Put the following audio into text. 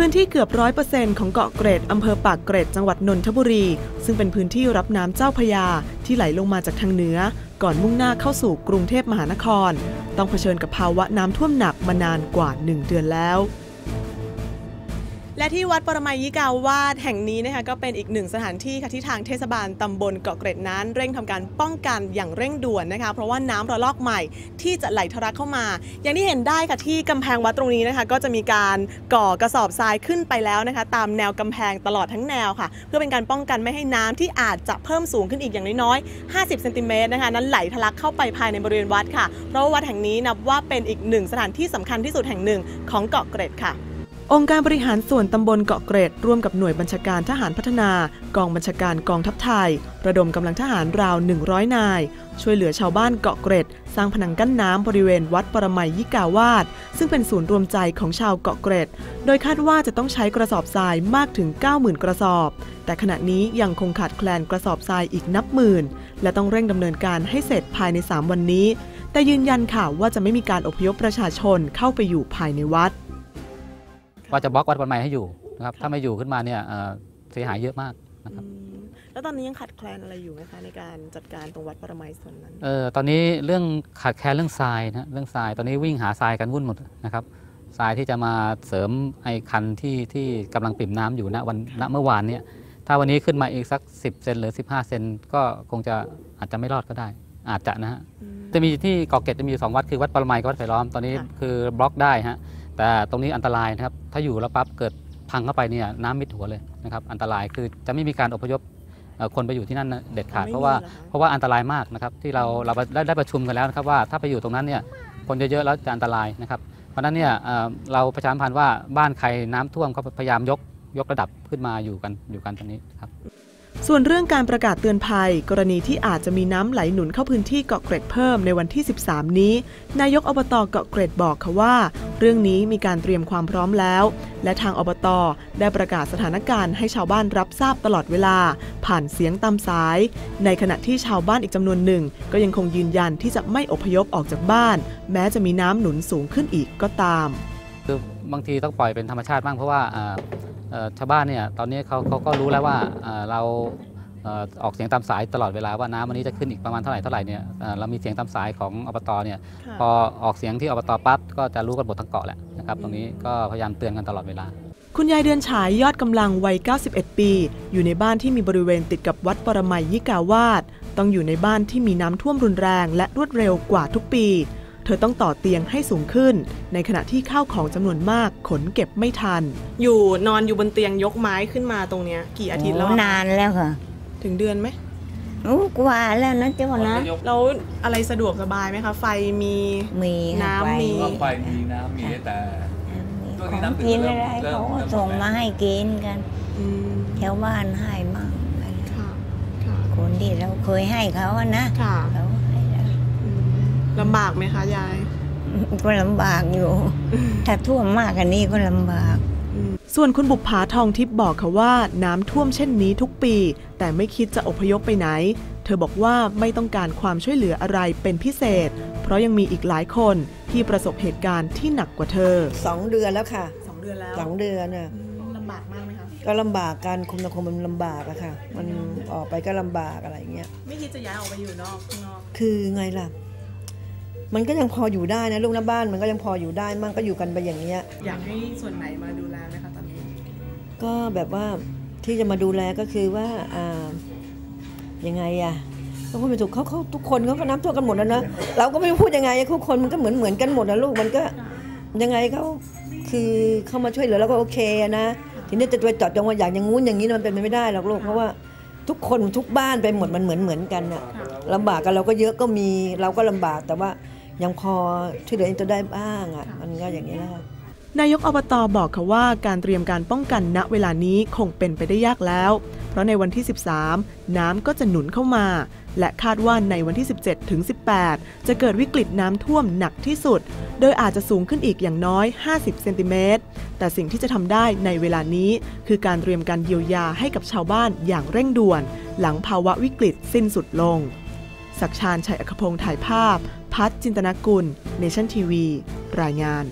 พื้นที่เกือบร้อยเปอร์เซ็นต์ของเกาะเกร็ดอำเภอปากเกร็ดจังหวัดนนทบุรี ซึ่งเป็นพื้นที่รับน้ำเจ้าพยาที่ไหลลงมาจากทางเหนือ ก่อนมุ่งหน้าเข้าสู่กรุงเทพมหานคร ต้องเผชิญกับภาวะน้ำท่วมหนักมานานกว่า 1 เดือนแล้ว และที่วัดปรมัยยิกาวาดแห่งนี้นะคะก็เป็นอีกหนึ่งสถานที่ค่ะที่ทางเทศบาลตำบลเกาะเกร็ดนั้น เร่งทำการป้องกันอย่างเร่งด่วนนะคะ เพราะว่าน้ำระลอกใหม่ที่จะไหลทะลักเข้ามา อย่างที่เห็นได้ค่ะที่กำแพงวัดตรงนี้นะคะ ก็จะมีการก่อกระสอบทรายขึ้นไปแล้วนะคะ ตามแนวกำแพงตลอดทั้งแนวค่ะ เพื่อเป็นการป้องกันไม่ให้น้ำที่อาจจะเพิ่มสูงขึ้นอีกอย่างน้อยๆ 50 เซนติเมตรนะคะนั้นไหลทะลักเข้าไปภายในบริเวณวัดค่ะ เพราะว่าวัดแห่งนี้นับว่าเป็นอีกหนึ่งสถานที่สำคัญที่สุดแห่งหนึ่งของเกาะเกร็ดค่ะ องค์การบริหารส่วนตำบลเกาะเกร็ดร่วมกับหน่วยบัญชาการทหารพัฒนา กองบัญชาการกองทัพไทย ระดมกำลังทหารราว 100 นาย ช่วยเหลือชาวบ้านเกาะเกร็ด สร้างผนังกั้นน้ำบริเวณวัดปรมัยยิกาวาสซึ่งเป็นศูนย์รวมใจของชาวเกาะเกร็ด โดยคาดว่าจะต้องใช้กระสอบทรายมากถึง 90,000 กระสอบ แต่ขณะนี้ยังคงขาดแคลนกระสอบทรายอีกนับหมื่น และต้องเร่งดำเนินการให้เสร็จภายใน 3 วันนี้ แต่ยืนยันค่ะว่าจะไม่มีการอพยพประชาชนเข้าไปอยู่ภายในวัด ว่าจะบล็อกวัดปันไม้ให้อยู่นะครับถ้าไม่อยู่ขึ้นมาเนี่ยเอ่อเสียหายเยอะมากนะครับแล้วตอนนี้ยังขาดแคลนอะไรอยู่ไหมคะในการจัดการตรงวัดปรมัยส่วนนั้นเออตอนนี้เรื่องขาดแคลนเรื่องทรายนะเรื่องทรายตอนนี้วิ่งหาทรายกันวุ่นหมดนะครับทรายที่จะมาเสริมไอ้คันที่ที่กำลังปิ่มน้ำอยู่ณวันณเมื่อวานเนี่ยถ้าวันนี้ขึ้นมาอีกสัก 10เซนหรือ 15 เซนก็คงจะอาจจะไม่รอดก็ได้ อาจจะนะฮะจะมีที่เกาะเกร็ดจะมีอยู่สองวัดคือวัดปรมัยกับวัดไผ่ล้อมตอนนี้ค่ะคือบล็อกได้ฮะ แต่ตรงนี้อันตรายนะครับ ถ้าอยู่แล้วปั๊บเกิดพังเข้าไปเนี่ยน้ำมิดหัวเลยนะครับ อันตรายคือจะไม่มีการอพยพเอ่อคนไปอยู่ที่นั่นนะเด็ดขาดไม่มีเพราะว่าเหรอคะเพราะว่าอันตรายมากนะครับ ที่เราเราได้ได้ประชุมกันแล้วนะครับว่าถ้าไปอยู่ตรงนั้นเนี่ยคนเยอะๆแล้วจะอันตรายนะครับ เพราะฉะนั้นเนี่ยเอ่อเราประชาสัมพันธ์ว่าบ้านใครน้ำท่วมก็พยายามยกยกระดับขึ้นมาอยู่กันอยู่กันตรงนี้ครับ ส่วนเรื่องการประกาศเตือนภัย กรณีที่อาจจะมีน้ำไหลหนุนเข้าพื้นที่เกาะเกร็ดเพิ่มในวันที่ 13 นี้ นายกอบตเกาะเกร็ดบอกค่ะว่า เรื่องนี้มีการเตรียมความพร้อมแล้ว และทางอบตได้ประกาศสถานการณ์ให้ชาวบ้านรับทราบตลอดเวลา ผ่านเสียงตามสาย ในขณะที่ชาวบ้านอีกจำนวนหนึ่ง ก็ยังคงยืนยันที่จะไม่อพยพออกจากบ้าน แม้จะมีน้ำหนุนสูงขึ้นอีกก็ตามคือบางทีต้องปล่อยเป็นธรรมชาติบ้างเพราะว่าอ่า ชาวบ้านเนี่ยตอนนี้เขาเขาก็รู้แล้วว่าอ่าเราเอ่อออกเสียงตามสายตลอดเวลาว่าน้ำวันนี้จะขึ้นอีกประมาณเท่าไหร่เท่าไหร่เนี่ยอ่าเรามีเสียงตามสายของอบตเนี่ยพอออกเสียงที่อบตปั๊บก็จะรู้กันหมดทั้งเกาะแหละนะครับตรงนี้ก็พยายามเตือนกันตลอดเวลา คุณยายเดือนฉายยอดกำลังวัย 91 ปี อยู่ในบ้านที่มีบริเวณติดกับวัดปรมัยยิกาวาสต้องอยู่ในบ้านที่มีน้ำท่วมรุนแรงและรวดเร็วกว่าทุกปี เธอต้องต่อเตียงให้สูงขึ้น ในขณะที่ข้าวของจำนวนมากขนเก็บไม่ทัน อยู่นอนอยู่บนเตียงยกไม้ขึ้นมาตรงเนี้ยกี่อาทิตย์แล้วโนานแล้วค่ะถึงเดือนไหมโอ้กว่าแล้วนะเจ้านะ แล้วอะไรสะดวกสบายไหมคะ ไฟมีมีค่ะน้ำไฟมีว่าไฟมีน้ำมีแต่มีช่วงขนี้องน้ำกินเริ่อะไรมเริ่มเขาก็เริ่มส่งหมดแล้วมาให้กินกันอืมแถวบ้านให้มั่งอะไรค่ะค่ะคนที่เราเคยให้เขาอะนะค่ะเขาให้เราอืม ลำบากไหมคะยาย ก็ลำบากอยู่ ถ้าท่วมมากกว่านี้ก็ลำบาก ส่วนคุณบุปผาทองทิพย์บอกค่ะว่าน้ำท่วมเช่นนี้ทุกปี แต่ไม่คิดจะอพยพไปไหน เธอบอกว่าไม่ต้องการความช่วยเหลืออะไรเป็นพิเศษ เพราะยังมีอีกหลายคนที่ประสบเหตุการณ์ที่หนักกว่าเธอสองเดือนแล้วค่ะสองเดือนแล้วสองเดือนน่ะลำบากมากไหมคะก็ลำบากการคุมสังคมมันลำบากอะค่ะ มันออกไปก็ลำบากอะไรอย่างเงี้ยไม่คิดจะย้ายออกไปอยู่นอกข้างนอก คือไงล่ะ มันก็ยังพออยู่ได้นะลูกหน้าบ้านมันก็ยังพออยู่ได้มั่งก็อยู่กันไปอย่างเงี้ย อยากให้ส่วนไหนมาดูแลไหมคะตอนนี้ ก็แบบว่าที่จะมาดูแลก็คือว่าอ่ายังไงอะก็พูดไม่ถูกเขาเขาทุกคนเขาก็น้ำท่วมกันหมดแล้วนะเราก็ไม่รู้พูดยังไงทุกคนมันก็เหมือนเหมือนกันหมดนะลูกมันก็ยังไงเขาคือเข้ามาช่วยเหลือแล้วก็โอเคอะนะทีนี้จะไปเจอดจงว่าอยากอย่างงู้นอย่างนี้มันเป็นไปไม่ได้หรอกลูกเพราะว่าทุกคนทุกบ้านไปหมดมันเหมือนเหมือนกันอะลำบากกันเราก็เยอะก็มีเราก็ลำบากแต่ว่า ยังพอช่วยเหลือตัวได้บ้างอะมันก็อย่างนี้แหละคะนายกอบตบอกค่ะว่าการเตรียมการป้องกันณเวลานี้คงเป็นไปได้ยากแล้ว เพราะในวันที่ 13 น้ำก็จะหนุนเข้ามา และคาดว่าในวันที่ 17ถึง18 จะเกิดวิกฤตน้ำท่วมหนักที่สุด โดยอาจจะสูงขึ้นอีกอย่างน้อย 50 เซนติเมตร แต่สิ่งที่จะทำได้ในเวลานี้ คือการเตรียมการเยียวยาให้กับชาวบ้านอย่างเร่งด่วน หลังภาวะวิกฤตสิ้นสุดลงศักชาญชัยอัคพงศ์ถ่ายภาพ พัฒจินตนากุล เนชั่นทีวี รายงาน